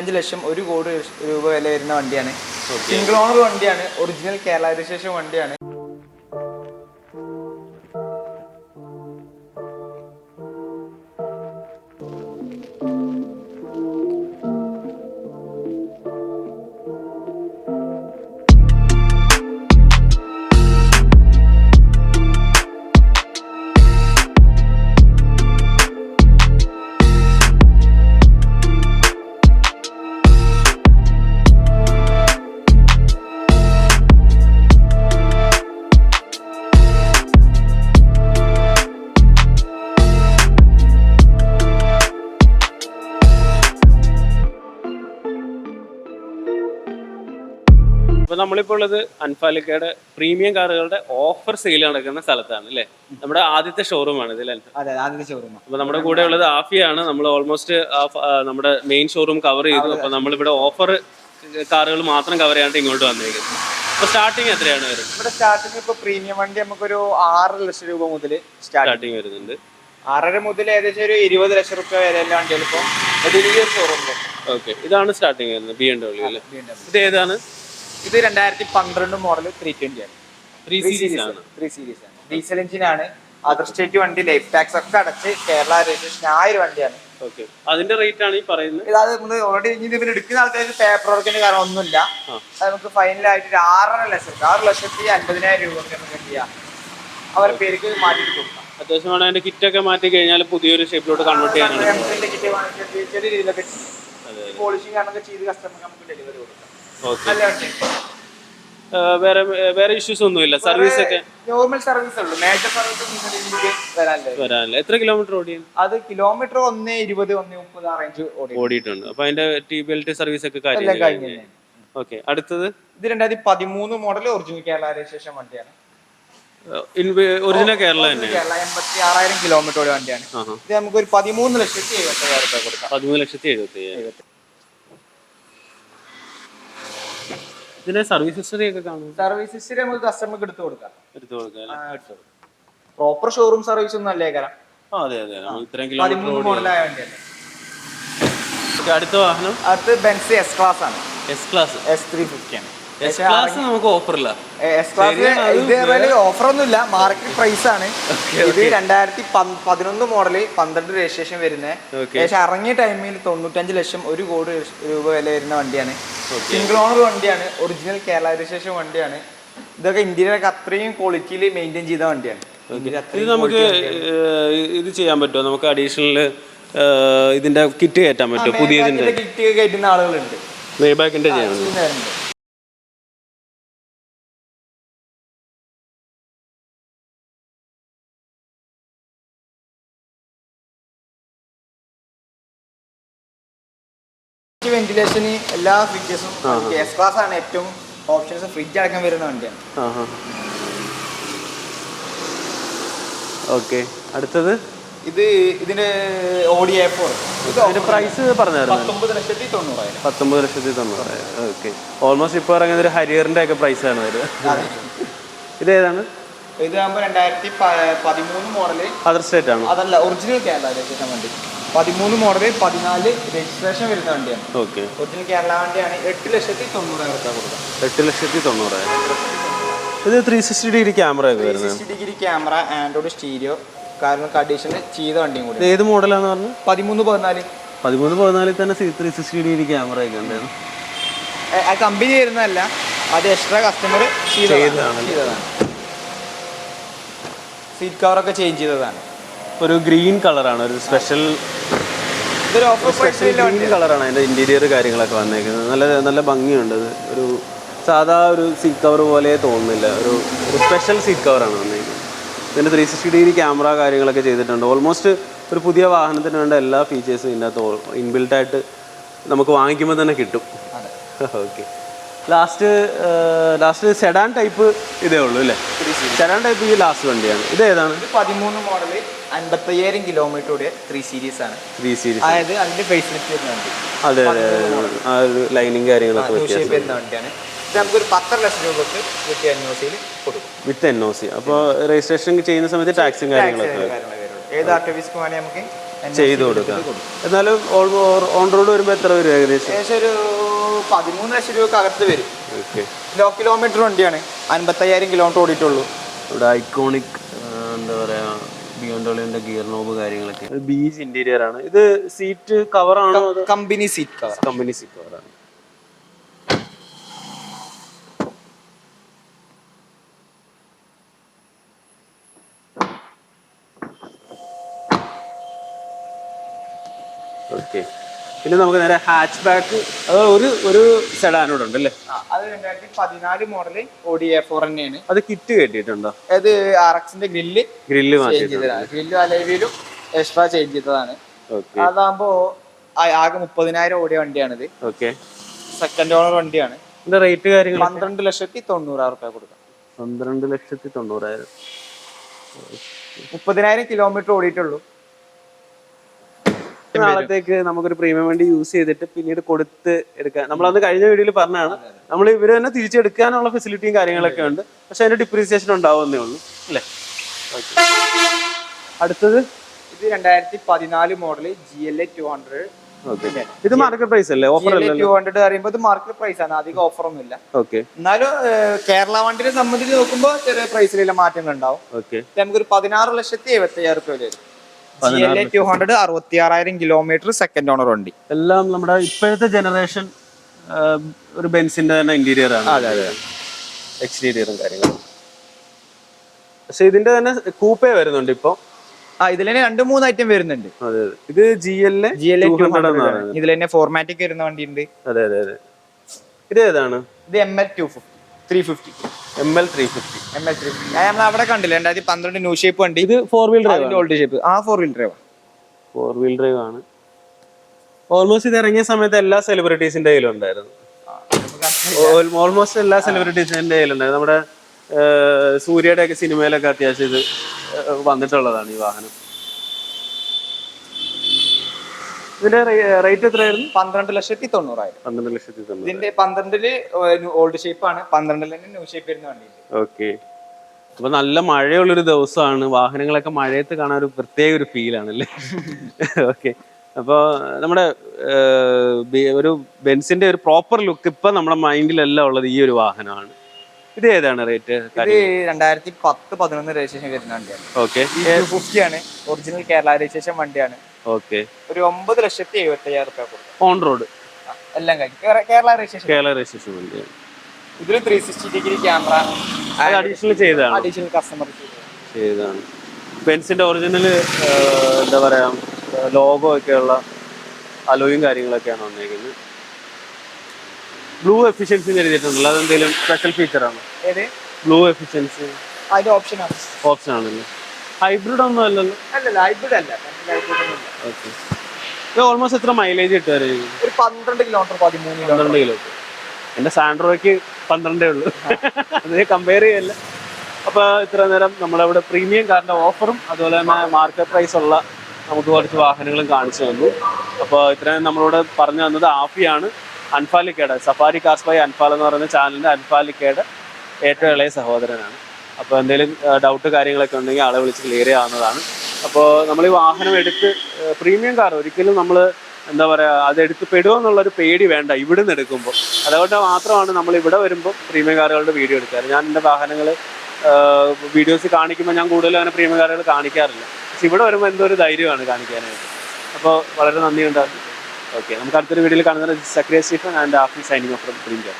അഞ്ച് ലക്ഷം ഒരു കോടി രൂപ വില വരുന്ന വണ്ടിയാണ്. സിംഗിൾ ഓണർ വണ്ടിയാണ് ഒറിജിനൽ കേരള രജിസ്ട്രേഷൻ വണ്ടിയാണ്. അപ്പൊ നമ്മളിപ്പോൾ ഉള്ളത് അൻഫാലിക്കയുടെ പ്രീമിയം കാറുകളുടെ ഓഫർ സെയിൽ നടക്കുന്ന സ്ഥലത്താണ് അല്ലേ? നമ്മുടെ ആദ്യത്തെ ഷോറൂമാണ് ഇതിൽ അതെ ആദ്യത്തെ ഷോറൂം അപ്പൊ നമ്മുടെ കൂടെ ഉള്ളത് ആഫിയാണ്. നമ്മൾ ഓൾമോസ്റ്റ് നമ്മുടെ മെയിൻ ഷോറൂം കവർ ചെയ്തു. അപ്പൊ നമ്മളിവിടെ ഓഫർ കാറുകൾ മാത്രം കവർ ചെയ്യാണ്ട് ഇങ്ങോട്ട് വന്നിരിക്കുന്നത് അപ്പൊ സ്റ്റാർട്ടിങ് എത്രയാണ് വരുന്നത്? ഇവിടെ സ്റ്റാർട്ടിങ് ഇപ്പൊ പ്രീമിയം വണ്ടി നമുക്കൊരു ആറ് ലക്ഷം രൂപ മുതൽ സ്റ്റാർട്ടിംഗ് സ്റ്റാർട്ടിങ് വരുന്നുണ്ട്. ആറര മുതൽ ഏകദേശം ഒരു ഇരുപത് ലക്ഷം റുപ്യ വരെ വണ്ടികൾ ഇപ്പോൾ വലിയ ഷോറൂം ഓക്കെ ഇതാണ് സ്റ്റാർട്ടിങ് വരുന്നത് ബി എം ഡബ്ല്യൂ അല്ലേ? ഇത് ഏതാണ്? ഇത് രണ്ടായിരത്തി പന്ത്രണ്ട് മോഡൽ ത്രീ ട്വന്റി ആണ് ത്രീ സീരീസ് ആണ്. ത്രീ സീരീസ് ആണ്. ഡീസൽ എഞ്ചിൻ ആണ്. അതർ സ്റ്റേറ്റ് വണ്ടി ലൈഫ് ടാക്സ് ഒക്കെ അടച്ച് കേരള രജിസ്ട്രേഷൻ ആയ ഒരു വണ്ടിയാണ്. അതിന്റെ റേറ്റ് ആണ് ഈ പറയുന്നത്? ഇതായത് നമ്മൾ ഓൾറെഡി ഇനി ഇവർ എടുക്കുന്ന ആൾക്കാർക്ക് പേപ്പർ വർക്കിന് കാരണം ഒന്നുമില്ല. അത് നമുക്ക് ഫൈനലായിട്ട് ഒരു ആറര ലക്ഷം ആറ് ലക്ഷത്തി അൻപതിനായിരം രൂപ നമുക്ക് എന്ത് ചെയ്യാം? അവരുടെ പേർക്ക് മാറ്റി കൊടുക്കാം. അത്യാവശ്യം അതിന്റെ കിറ്റ് ഒക്കെ മാറ്റി കഴിഞ്ഞാൽ പുതിയൊരു ഷേപ്പിലോട്ട് കൺവേർട്ട് ചെയ്യാനാണ്. ചെറിയ രീതിയിലൊക്കെ പോളിഷിംഗ് കാരണമൊക്കെ ചെയ്ത് കസ്റ്റമർക്ക് നമുക്ക് ഡെലിവറി കൊടുക്കാം. വേറെ വേറെ ഇഷ്യൂസ് ഒന്നുമില്ല. സർവീസ് ഒക്കെ നോർമൽ സർവീസ് ഉള്ളൂ. മേജർ സർവീസ് വരാനില്ല എത്ര കിലോമീറ്റർ ഓടി അത് കിലോമീറ്റർ ഒന്ന് ഇരുപത് ഒന്ന് മുപ്പത് ആ റേഞ്ച് ഓടിയിട്ടുണ്ട്. അപ്പൊ അതിന്റെ ടി ബെൽറ്റ് സർവീസ് ഒക്കെ എല്ലാം കാര്യം ഓക്കെ. അടുത്തത്? ഇത് രണ്ടായിരത്തി പതിമൂന്ന് മോഡൽ ഒറിജിനൽ കേരള രജിസ്ട്രേഷൻ വണ്ടിയാണ്. ഒറിജിനൽ കേരള തന്നെ എൺപത്തി ആറായിരം കിലോമീറ്റർ വണ്ടിയാണ്. ഇത് നമുക്ക് ഒരു പതിമൂന്ന് ലക്ഷത്തി എഴുപത്തി കൊടുക്കാം. പതിമൂന്ന് ലക്ഷത്തി എഴുപത്തി അയ്യായിരം ഇതിന്റെ സർവീസ് ഹിസ്റ്ററി ഒക്കെ കാണും. സർവീസ് ഹിസ്റ്ററി നമുക്ക് കസ്റ്റമർക്ക് എടുത്തു കൊടുക്കാം. എടുത്തു കൊടുക്കാം? പ്രോപ്പർ ഷോറൂം സർവീസ് ഒന്നും അല്ലേ കാരണം അതെ അതെ. ഇത്രയും കിലോമീറ്റർ പതിമൂന്ന് മോഡലായ വണ്ടിയല്ലേ? ഓക്കെ അടുത്ത വാഹനം? അടുത്ത് ബെൻസ് എസ് ക്ലാസ് ആണ്. S class S three fifty ആണ്. നമുക്ക് ഓഫറില്ല എസ് ക്ലാസ് ഇതേപോലെ ഓഫറൊന്നും ഇല്ല. മാർക്കറ്റ് പ്രൈസ് ആണ്. ഇത് രണ്ടായിരത്തി പതിനൊന്ന് മോഡൽ പന്ത്രണ്ട് രജിസ്ട്രേഷൻ വരുന്നത് Okay. ഏകദേശം ഇറങ്ങിയ ടൈമിൽ തൊണ്ണൂറ്റഞ്ച് ലക്ഷം ഒരു കോടി രൂപ വില വരുന്ന വണ്ടിയാണ്. സിംഗിൾ ഓണർ വണ്ടിയാണ്. ഒറിജിനൽ കേരള രജിസ്ട്രേഷൻ വണ്ടിയാണ്. ഇതൊക്കെ ഇന്ത്യയിലൊക്കെ അത്രയും ക്വാളിറ്റിയിൽ മെയിന്റെയിൻ ചെയ്ത വണ്ടിയാണ്. ഇത് നമുക്ക് ഇത് ചെയ്യാൻ പറ്റുമോ? നമുക്ക് അഡീഷണൽ ഇതിന്റെ കിറ്റ് കയറ്റാൻ പറ്റുമോ? പുതിയതിന്റെ? കിറ്റ് കയറ്റുന്ന ആളുകളുണ്ട്. മേബാക്കിന്റെ ചെയ്യാൻ വെന്റിലേഷന് എല്ലാ ഫീച്ചേഴ്സും എസ് ക്ലാസ് ആണ് ഏറ്റവും ഓപ്ഷൻസ് ഫ്രിഡ്ജ് അടക്കം വരുന്ന വണ്ടിയാണ്. ഓക്കെ. അടുത്തത്? ഇത് ഇതിന്റെ ഓഡി എ ഫോർ ഇതിന്റെ പ്രൈസ് പത്തൊമ്പത് ലക്ഷത്തി തൊണ്ണൂറായിരം. പത്തൊമ്പത് ലക്ഷത്തി തൊണ്ണൂറായിരം. ഓക്കെ. ഓൾമോസ്റ്റ് ഇപ്പോൾ ഇറങ്ങുന്ന ഒരു ഹരിയറിന്റെ ഒക്കെ പ്രൈസ് ആണ് വരുന്നത് ഇത് ഏതാണ്? ഇതാകുമ്പോൾ രണ്ടായിരത്തി പതിമൂന്ന് മോഡൽ അതർ സ്റ്റേറ്റ് ആണ്? അതല്ല ഒറിജിനൽ കേരള രജിസ്ട്രേഷൻ വണ്ടി. പതിമൂന്ന് മോഡൽ പതിനാല് രജിസ്ട്രേഷൻ വരുന്ന വണ്ടിയാണ്. ഓക്കെ ഒറിജിനൽ കേരള വണ്ടിയാണ് എട്ട് ലക്ഷത്തി തൊണ്ണൂറായിരം കൊടുക്കുക കൊടുക്കാം എട്ട് ലക്ഷത്തി തൊണ്ണൂറായിരം. ഇത് ത്രീ സിക്സ്റ്റി ഡിഗ്രി ക്യാമറ വരുന്നത്. Sixty degree camera android stereo കാരണം കണ്ടീഷൻ ചെയ്ത വണ്ടിയും കൂടി ഏത് മോഡലാണ് പറഞ്ഞത് പതിമൂന്ന് പതിനാല്. പതിമൂന്ന് പതിനാലിൽ തന്നെ ത്രീ സിക്സ്റ്റി ഡിഗ്രി ക്യാമറ ഒക്കെ ഉണ്ടായിരുന്നു. ആ കമ്പനി വരുന്നതല്ല അത് എക്സ്ട്രാ കസ്റ്റമർ ചെയ്തതാണ്. ചെയ്തതാണ്. സീറ്റ് കവറൊക്കെ ചേഞ്ച് ചെയ്തതാണ്. ഒരു ഗ്രീൻ കളറാണ് ഒരു സ്പെഷ്യൽ ഇതൊരു സ്പെഷ്യൽ ഗ്രീൻ കളറാണ് അതിന്റെ ഇന്റീരിയർ കാര്യങ്ങളൊക്കെ വന്നേക്കുന്നത്. നല്ല നല്ല ഭംഗിയുണ്ട് ഒരു സാധാ ഒരു സീറ്റ് കവർ പോലെ തോന്നുന്നില്ല. ഒരു ഒരു സ്പെഷ്യൽ സീറ്റ് കവറാണ് വന്നേക്കുന്നത്. ഇതിന്റെ ത്രീ സിക്സ്റ്റി ഡിഗ്രി ക്യാമറ കാര്യങ്ങളൊക്കെ ചെയ്തിട്ടുണ്ട്. ഓൾമോസ്റ്റ് ഒരു പുതിയ വാഹനത്തിന് വേണ്ട എല്ലാ ഫീച്ചേഴ്സും ഇതിനകത്ത് ഇൻബിൽട്ടായിട്ട് നമുക്ക് വാങ്ങിക്കുമ്പോൾ തന്നെ കിട്ടും. Okay last last sedan type ഇതേ ഉള്ളൂ അല്ലേ? സെഡാൻ ടൈപ്പ് ഈ ലാസ്റ്റ് വണ്ടിയാണ്. ഇത് ഏതാണ്? പതിമൂന്ന് മോഡൽ അൻപത്തയ്യായിരം കിലോമീറ്റർ ഓടിയ ത്രീ സീരീസ് ആണ്. ത്രീ സീരീസ് അതായത് അതിന്റെ ഫേസ് ലിഫ്റ്റ് വരുന്ന വണ്ടി. അതെ അതെ. ആ ഒരു ലൈനിങ് കാര്യങ്ങളൊക്കെ വരുന്ന വണ്ടിയാണ്. നമുക്കൊരു പത്തര ലക്ഷം രൂപക്ക് വിത്ത് എൻ ഒ സിയിൽ കൊടുക്കും. വിത്ത് എൻ ഒ സി അപ്പോൾ രജിസ്ട്രേഷൻ ചെയ്യുന്ന സമയത്ത് ടാക്സും കാര്യങ്ങളൊക്കെ ഏത് ആർ ടി നമുക്ക് ചെയ്തു കൊടുക്കാം. എന്നാലും ഓൺ റോഡ് വരുമ്പോൾ എത്ര വരും ഏകദേശം? ഏകദേശം ഒരു പതിമൂന്ന് ലക്ഷം രൂപ അകത്ത് വരും. ലോ കിലോമീറ്റർ വണ്ടിയാണ്. അൻപത്തയ്യായിരം കിലോമീറ്റർ ഓടിയിട്ടുള്ളൂ. ഇവിടെ ഐക്കോണിക് എന്താ പറയാ ബിയോണ്ടോളിന്റെ ഗിയർ നോബ് കാര്യങ്ങളൊക്കെ. ബീച്ച് ഇന്റീരിയർ ആണ്. ഇത് സീറ്റ് കവർ ആണോ company seat cover company seat cover ആണ്. ഓക്കെ. പിന്നെ നമുക്ക് നേരെ ഹാച്ച് ബാക്ക് അത് ഒരു ഒരു സെഡാനോട് ഉണ്ട് അല്ലേ? അത് രണ്ടായിരത്തി പതിനാല് മോഡൽ ഓഡി എ ഫോർ തന്നെയാണ്. അത് കിറ്റ് കെട്ടിയിട്ടുണ്ടോ അത് ആർ എക്സിന്റെ ഗ്രില്ല് ഗ്രില്ല് ഗ്രില്ല് അലേവിയിലും ചെയ്തതാണ്. ഗ്രില്ലും അലവിലും എക്സ്ട്രാ ചേഞ്ച് ചെയ്തതാണ്. അതാകുമ്പോ ആകെ മുപ്പതിനായിരം ഓടിയ വണ്ടിയാണിത്. ഓക്കെ സെക്കൻഡ് ഓണർ വണ്ടിയാണ്. ഇതിന്റെ റേറ്റ് കാര്യങ്ങൾ പന്ത്രണ്ട് ലക്ഷത്തി തൊണ്ണൂറായിരം റുപ്യ കൊടുക്കാം. പന്ത്രണ്ട് ലക്ഷത്തി തൊണ്ണൂറായിരം. മുപ്പതിനായിരം കിലോമീറ്റർ ഓടിയിട്ടുള്ളൂ. നാളത്തേക്ക് നമുക്കൊരു പ്രീമിയം വണ്ടി യൂസ് ചെയ്തിട്ട് പിന്നീട് കൊടുത്ത് എടുക്കാൻ. നമ്മളന്ന് കഴിഞ്ഞ വീഡിയോയിൽ പറഞ്ഞാണ് നമ്മൾ ഇവർ തന്നെ തിരിച്ചെടുക്കാനുള്ള ഫെസിലിറ്റിയും കാര്യങ്ങളൊക്കെ ഉണ്ട്. പക്ഷെ അതിന്റെ ഡിപ്രീസിയേഷൻ ഉണ്ടാവുന്നേ ഉള്ളൂ. അല്ലേ? അടുത്തത്? ഇത് രണ്ടായിരത്തി പതിനാല് model G L A two hundred ഇത് മാർക്കറ്റ് പ്രൈസ് അല്ലേ? ഓഫർ ടു ഹൺഡ്രഡ് പറയുമ്പോൾ ഇത് മാർക്കറ്റ് പ്രൈസ് ആണ്. അധികം ഓഫർ ഒന്നുമില്ല ഓക്കെ എന്നാലും കേരള വണ്ടിനെ സംബന്ധിച്ച് നോക്കുമ്പോൾ ചെറിയ പ്രൈസിലുള്ള മാറ്റങ്ങൾ ഉണ്ടാവും. നമുക്കൊരു പതിനാറ് ലക്ഷത്തി എഴുപത്തി അയ്യായിരം രൂപ വരും. ടു ഹൺഡ്രഡ് അറുപത്തി ആറായിരം കിലോമീറ്റർ സെക്കൻഡ് ഓണർ വണ്ടി. എല്ലാം നമ്മുടെ ഇപ്പോഴത്തെ ജനറേഷൻ ഒരു ബെൻസിന്റെ തന്നെ ഇന്റീരിയർ ആണ്. അതെ, അതെ. എക്സ്റ്റീരിയറും കാര്യങ്ങളും. പക്ഷെ ഇതിന്റെ തന്നെ കൂപ്പേ വരുന്നുണ്ട് ഇപ്പൊ. ആ ഇതിൽ തന്നെ രണ്ട് മൂന്ന് ഐറ്റം വരുന്നുണ്ട്. അതെ അതെ. ഇത് ജി എൽ ജി എൽ ഇതിൽ തന്നെ ഫോർമാറ്റിക് വരുന്ന വണ്ടി ഉണ്ട് അതെ അതെ അതെ. ഇത് ഏതാണ്? ഇത് M L two fifty three fifty M L three fifty M L three fifty നമ്മൾ അവിടെ കണ്ടില്ല? രണ്ടായിരത്തി പന്ത്രണ്ട് ന്യൂ ഷേപ്പ് വണ്ടി ഇത് four wheel drive old shape ആ four wheel drive four wheel drive ആണ്. ഓൾമോസ്റ്റ് ഇത് ഇറങ്ങിയ സമയത്ത് എല്ലാ സെലിബ്രിറ്റീസിന്റെ കയ്യിലും ഉണ്ടായിരുന്നു. ഓൾമോസ്റ്റ് എല്ലാ സെലിബ്രിറ്റീസിന്റെ കയ്യിലുണ്ടായിരുന്നു നമ്മുടെ സൂര്യയുടെ ഒക്കെ സിനിമയിലൊക്കെ അത്യാവശ്യം ഇത് വന്നിട്ടുള്ളതാണ് ഈ വാഹനം. ഇതിന്റെ റേറ്റ് എത്രയായിരുന്നു? പന്ത്രണ്ട് ലക്ഷത്തി തൊണ്ണൂറായിരം. പന്ത്രണ്ട് ലക്ഷത്തി തൊണ്ണൂറ് ഇതിന്റെ പന്ത്രണ്ടിൽ ഓൾഡ് ഷേപ്പ് ആണ് പന്ത്രണ്ടിൽ തന്നെ ന്യൂ ഷേപ്പ് വരുന്ന വണ്ടി ഓക്കെ. അപ്പൊ നല്ല മഴയുള്ളൊരു ദിവസമാണ് വാഹനങ്ങളൊക്കെ മഴയത്ത് കാണാൻ ഒരു പ്രത്യേക ഒരു ഫീലാണ് അല്ലേ ഓക്കെ. അപ്പോൾ നമ്മുടെ ഒരു ബെൻസിന്റെ ഒരു പ്രോപ്പർ ലുക്ക് ഇപ്പൊ നമ്മുടെ മൈൻഡിലെല്ലാം ഉള്ളത് ഈ ഒരു വാഹനമാണ്. ഇത് ഏതാണ് റേറ്റ്? ഇത് രണ്ടായിരത്തി പത്ത് പതിനൊന്ന് രജിസ്ട്രേഷൻ വരുന്ന വണ്ടിയാണ്. ഓക്കെ. ഫിഫ്റ്റി ആണ് ഒറിജിനൽ കേരള രജിസ്ട്രേഷൻ വണ്ടിയാണ്. ഓക്കെ. ഒരു ഒമ്പത് ലക്ഷത്തി എഴുപത്തി അയ്യായിരം റുപ്യ കൊടുക്കും. On road. എല്ലാം കഴിഞ്ഞു. കേര- കേരള രജിസ്ട്രേഷൻ കേരള രജിസ്ട്രേഷൻ വണ്ടിയാണ് ഇതിൽ ത്രീ സിക്സ്റ്റി ഡിഗ്രി ക്യാമറ അത് അഡീഷണൽ ചെയ്തതാണ്. അഡീഷണൽ കസ്റ്റമർ ചെയ്തതാണ്. ബെൻസിന്റെ ഒറിജിനൽ എന്താ പറയാ ലോഗോ ഒക്കെയുള്ള അലോയും കാര്യങ്ങളൊക്കെയാണ് വന്നേക്കുന്നത്. ബ്ലൂ എഫിഷ്യൻസി എഴുതിയിട്ടുണ്ടല്ലോ. അതെന്തെങ്കിലും സ്പെഷ്യൽ ഫീച്ചർ ആണ്? ഏത്? ബ്ലൂ എഫിഷ്യൻസി അതിന്റെ ഓപ്ഷൻ ആണ്. ഓപ്ഷൻ ആണല്ലോ? ഹൈബ്രിഡ് ഒന്നും അല്ലല്ലോ. അല്ലല്ല ഹൈബ്രിഡ് അല്ല. ഓക്കെ ഇത് ഓൾമോസ്റ്റ് എത്ര മൈലേജ് കിട്ടുക ഒരു പന്ത്രണ്ട് കിലോമീറ്റർ പതിമൂന്ന് കിലോമീറ്റർ പന്ത്രണ്ട് കിലോ എന്റെ സാൻഡ്രോയ്ക്ക് പന്ത്രണ്ടേ ഉള്ളൂ. അതിനെ കമ്പയർ ചെയ്യല്ല. അപ്പോൾ ഇത്ര നേരം നമ്മളവിടെ പ്രീമിയം കാറിന്റെ ഓഫറും അതുപോലെ തന്നെ മാർക്കറ്റ് പ്രൈസ് ഉള്ള നമുക്ക് കുറച്ച് വാഹനങ്ങളും കാണിച്ചു തന്നു. അപ്പോൾ ഇത്രയും നമ്മളോട് പറഞ്ഞു തന്നത് ആഫിയാണ്. അൻഫാലിക്കയുടെ സഫാരി കാസ് ബൈ അൻഫാൽ എന്ന് പറയുന്ന ചാനലിന്റെ അൻഫാലിക്കയുടെ ഏറ്റവും ഇളയ സഹോദരനാണ്. അപ്പോൾ എന്തെങ്കിലും ഡൗട്ട് കാര്യങ്ങളൊക്കെ ഉണ്ടെങ്കിൽ ആളെ വിളിച്ച് ക്ലിയർ ചെയ്യാവുന്നതാണ്. അപ്പോൾ നമ്മൾ ഈ വാഹനം എടുത്ത് പ്രീമിയം കാർ ഒരിക്കലും നമ്മൾ എന്താ പറയുക അത് എടുത്ത് പെടുമോ എന്നുള്ളൊരു പേടി വേണ്ട ഇവിടെ നിന്ന് എടുക്കുമ്പോൾ അതുകൊണ്ട് മാത്രമാണ് നമ്മൾ ഇവിടെ വരുമ്പോൾ പ്രീമിയം കാറുകളുടെ വീഡിയോ എടുക്കാറ്. ഞാൻ എന്റെ വാഹനങ്ങൾ വീഡിയോസ് കാണിക്കുമ്പോൾ ഞാൻ കൂടുതലും അങ്ങനെ പ്രീമിയം കാറുകൾ കാണിക്കാറില്ല. പക്ഷെ ഇവിടെ വരുമ്പോൾ എന്തോ ഒരു ധൈര്യമാണ് കാണിക്കാനായിട്ട്. അപ്പോൾ വളരെ നന്ദിയുണ്ടാകും ഓക്കെ നമുക്ക് അടുത്തൊരു വീഡിയോയിൽ കാണുന്ന സക്രിയ Stephen and Afees signing off from premium